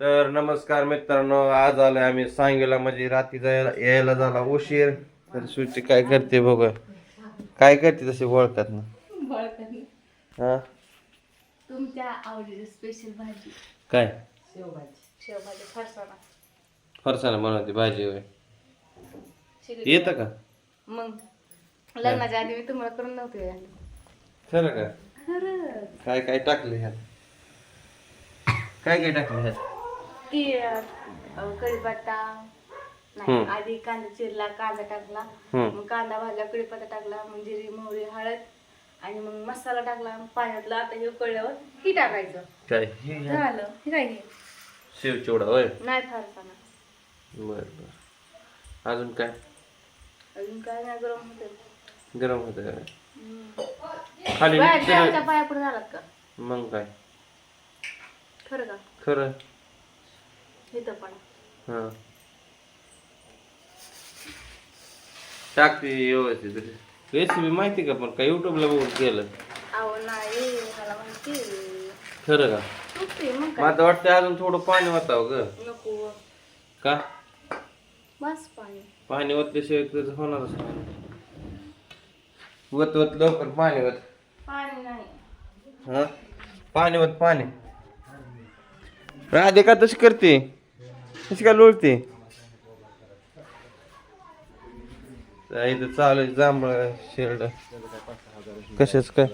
तर नमस्कार मित्रांनो आज आलोय आम्ही सांगेला म्हणजे रात्री जायला यायला झाला उशीर. तर सुट्टी काय करते बघ. काय करते तसे ओळखत ना? हा? तुमच्या आवडीची स्पेशल भाजी. काय? शेवभाजी. शेवभाजी फरसाणा. फरसाना बनवते भाजी होय. येतं का? मग. लग्नाच्या आधी मी तुम्हाला करून नव्हते. खरं का? खरं काय काय टाकले ह्यात? काय काय टाकले ह्यात? अं, कढीपत्ता नाही. आधी कांदा चिरला कांदा टाकला. मग कांदा भाजला कढीपत्ता टाकला मग जिरी मोहरी हळद आणि मग मसाला टाकला पाण्यातला आता हे उकळल्यावर ही टाकायचं. काय? हे झालं. हे काय हे शेव चिवडा होय? नाही फरसाणा बर बर. अजून काय? अजून काय नाही गरम होते गरम होतं का खाली देवाच्या पाया पुढे झालात का? मग काय? खरं का? खरं. इथं पण. हा. टाकते व्यवस्थित. रेसिपी माहिती का पण काय युट्यूबला बघून केलं? अहो नाही मला माहिती खरं का? मग आता वाटतं अजून थोडं पाणी वाचावं ग. नको. का? बस पाणी. पाणी ओतल्याशिवाय त्याचं होणारच नाही. वत वत लवकर पाणी वत. पाणी नाही. हा? पाणी वत पाणी. राधे का तशी करते? तशी का लोळते? तर इथं चालू आहे जांभळ शेरड कशाच काय?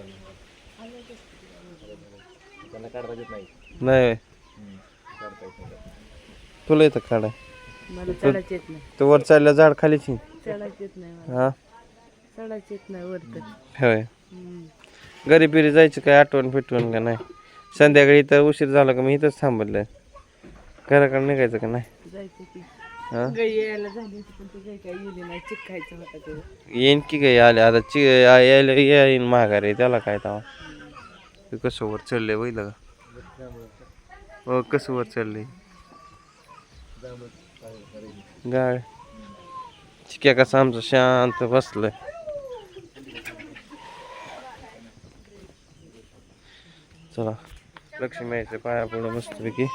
नाही. तुला येतं काढाय. मला चढायच येत नाही. तू वर चालल्या झाड खालीच. चढायच येत नाही मला. हा? चढायच येत नाही वरत. होय. घरी बिरी जायचं काय आठवण फिटवण का नाही? संध्याकाळी तर उशीर झाला का मी इथंच थांबलं घराकडे निघायचं का नाही? जायचं की. हा? गाई यायला झाली होती पण ती गाई काय येली नाही. चिकायचं होता ते. येईन की काही आले. आता चि यायला येईन माघारी. त्याला काय तवा? ते कसं वर चढले वैल का? हो कसं वर चढले गाळ चिक्या कसा आमचं शांत बसलंय. चला. लक्ष्मी आईच्या पाया पुढं मस्तपैकी.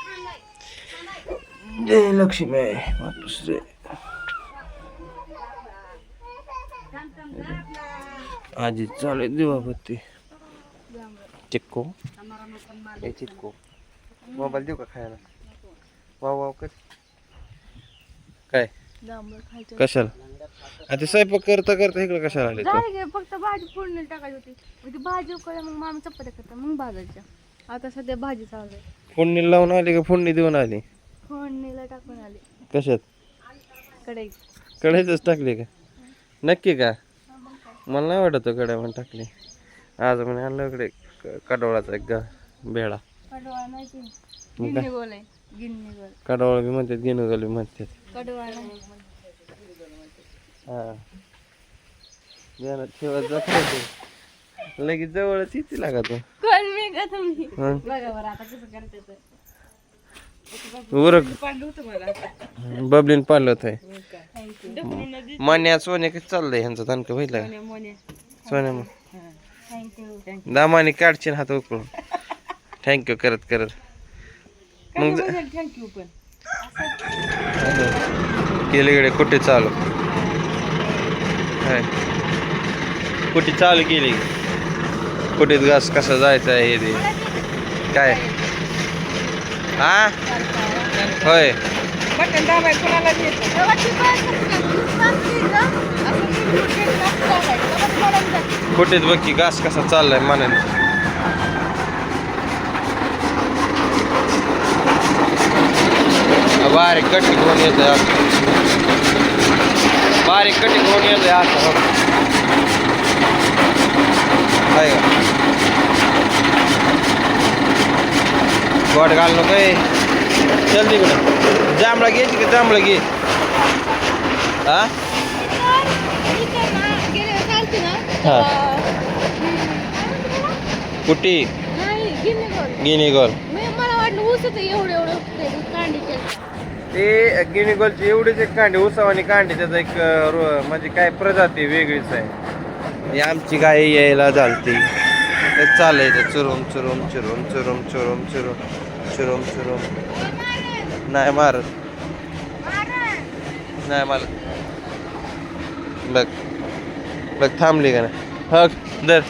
जय लक्ष्मी आई मातुश्री आजी चालू आहे दिवाबत्ती चिक्को ए चिक्को मोबाईल देऊ का खायला वाव वाव कर काय कशाला आता स्वयंपाक करता करता इकडे कशाला आले तू झाली की फक्त भाजी फोडणी टाकायची होती मग ती भाजी उकळल्या मग मामी चपात्या करतात मग भाजायच्या आता सध्या भाजी चालू आहे फोडणी लावून आली का फोडणी देऊन आली फोडणीला टाकून आली. कशात? कढई कढईतच टाकली का? नक्की का? मला नाही वाटत तो कढई म्हणून टाकली. आज म्हणे आणलं इकडे क- कडवळाचा एक गा बेळा कडवा नाही ती मग गिन्नी काय? गोल आहे गिन्नी गोल कडवळ बी म्हणतात गेनु बी म्हणतात. कडवा नाही हा. ध्यानात ठेवत जा खरं ते. लगेच जवळच येते लागा तो. कोण मी का तुम्ही? हं. बघा बरं आता कसं करते तर उरक. बबलीन पाडलं होत थँक्यू मान्या सोन्या कसं चाललंय ह्यांचं तणक बघितलं का? मोने सोन्या मग दामाने काढशील हात उकळून. थँक्यू करत करत. मग गेले गेले कुठे चालू? काय कुठे चालू केली? कुठे घास कसा जायचा आहे हे ते काय? हा? होय। कुठेच बघ की घास कसा चाललाय मनाने. बारीक कटी घेऊन येत बारीक कटी घेऊन येत आता हो. आहे का गोड घाल नको चल तिकडं. जांभळा घे तिकडे जांभळा घे. हा? हा. कुटी गिनीगोल ते गिनीगोलची एवढीच एक कांडी आणि कांडी त्याचा एक रो- म्हणजे काय प्रजाती वेगळीच आहे. ही आमची गाय यायला चालते चालायचं चुरून चुरून चुरून चुरून चुरून चुरून नाही मारत नाही मला बघ बघ थांबली का नाही हक दर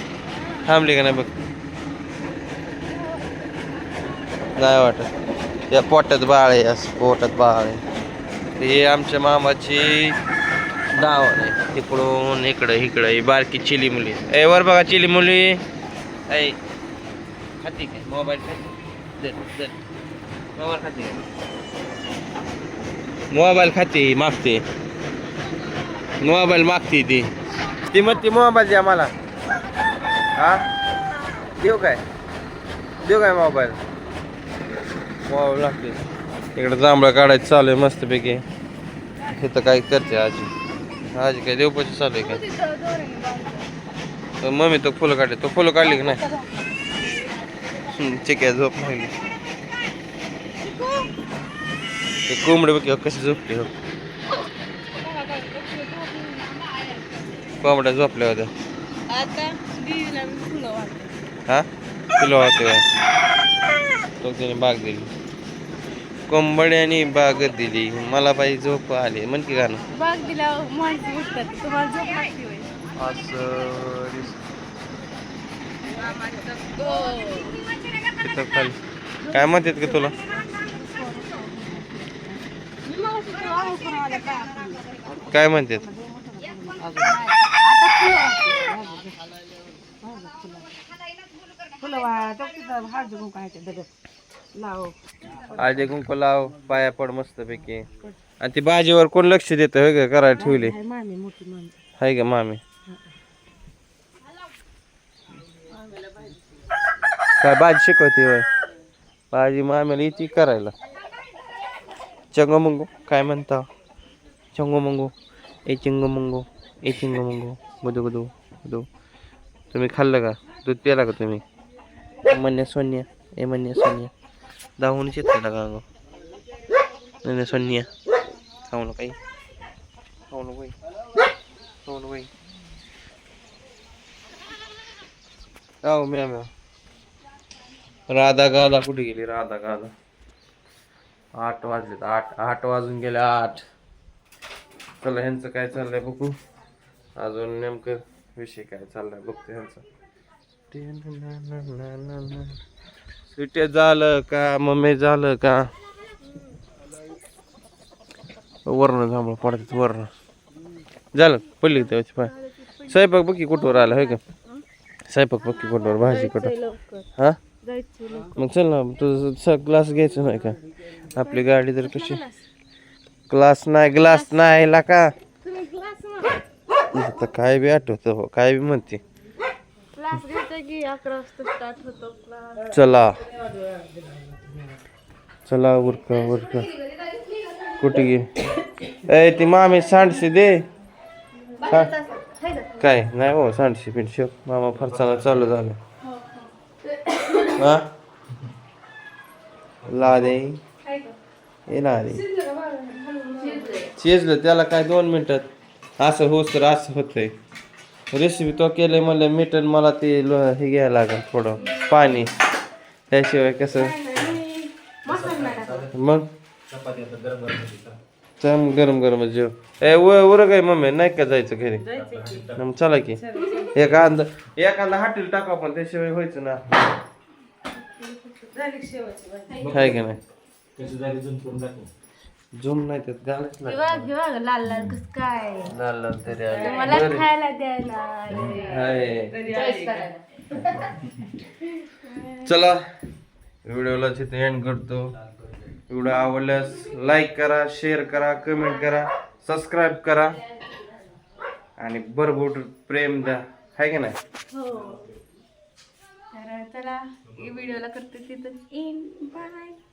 थांबली का नाही बघ नाही वाटत या पोटात बाळ आहे पोटात बाळ आहे हे आमच्या मामाची डाव आहे तिकडून इकडं इकडं ही बारकी चिली मुली। ए वर बघा चिली मुली। ऐ खाती काय? मोबाईल मोबाईल खाती. मागते. मोबाईल मागते ती. ती मग ती मोबाईल द्या मला. हा? देऊ काय? देऊ काय मोबाईल? मोबाईल लागते. इकडे जांभळं काढायचं चालू आहे मस्तपैकी. इथं काय करते आजी? आजी काय देवपाची चालू आहे काय तर मम्मी तो फुलं काढते तो फुलं काढली की नाही? हम्म, चिक्या झोप लागली ते कोंबडे बघ कशी झोपली हो कोंबड्या झोपल्या होत्या फुलं हा किलो होते काय तो त्याने बाग दिली कोंबड्याने बाग दिली मला बाई झोप आली म्हण की गाणं बाग दिला माणसं उठतात तुम्हाला झोप लागते होय. असं. तिथं खाली. काय म्हणतात का तुला? काय? म्हणतात? आजी कुंकू लाव पाया पड मस्त पैकी आणि ती भाजीवर कोण लक्ष देत होय का? करायला ठेवली. हाय का मामी? काय भाजी शिकवते होय? भाजी मामीला येते करायला. चंगो मंगू काय म्हणता? चंगो मंगू ए चिंगो मंगू ए चिंगो मंगू गुदू गुदू गुदू तुम्ही खाल्लं का? दूध प्याला का तुम्ही? म्हणण्या सोन्या ए म्हणण्या सोन्या. दाहूनच शेतला का गं? नाही सोन्या. खाऊ नका खाऊ नको खाऊ नको हो म्या म्या. राधा गाधा कुठे गेली? राधा गाधा आठ वाजलेत. आठ आठ वाजून गेले आठ. चला ह्यांचं काय चाललंय बघू. अजून नेमकं विषय काय चाललाय बघतो ह्यांचा. सुटे झालं का? मम्मी झालं का? वर्ण जांभळ पडतात वर्ण. झालं पडली त्याची पाय स्वयंपाक बघी कुठवर आला होय का? स्वयंपाक बघी कुठवर भाजी कुठं? हां हा? मग चल ना तुझं ग्लास घ्यायचं नाही का? आपली गाडी तर कशी ग्लास नाही ग्लास नाही ला का? काय बी आठवतं हो काय बी म्हणते. चला. चला उरका उरका. कुठे गे ए ती मामी सांडशी दे. काय? नाही हो सांडशी पिंडशी. मामा फरसाना चालू झालं. हा ला दे ए ला दे शिजलं त्याला काय दोन मिनिटात असं होस तर असं होतंय रेसिपी तो केलंय म्हणलं मिटन मला ते लो- हे घ्यायला लागेल थोडं पाणी त्याशिवाय कसं मग चम गरम गरम जेव ए व उरं काय मम्मी नाही का जायचं घरी मग चला की एखादा एखादा हॉटेल टाका पण त्याशिवाय व्हायचं ना आहे का नाही? झूम नाही त्यात ना लाल लाल कस काय? लाल लाल तरी आले. मला बरं. खायला द्यायला हाय. चला व्हिडिओला तिथे एंड करतो. व्हिडिओ आवडल्यास लाईक करा शेअर करा कमेंट करा सबस्क्राईब करा. आणि भरभूट प्रेम द्या. हाय का नाही? हो. तर चला. व्हिडिओला करते तिथं. इन बाय.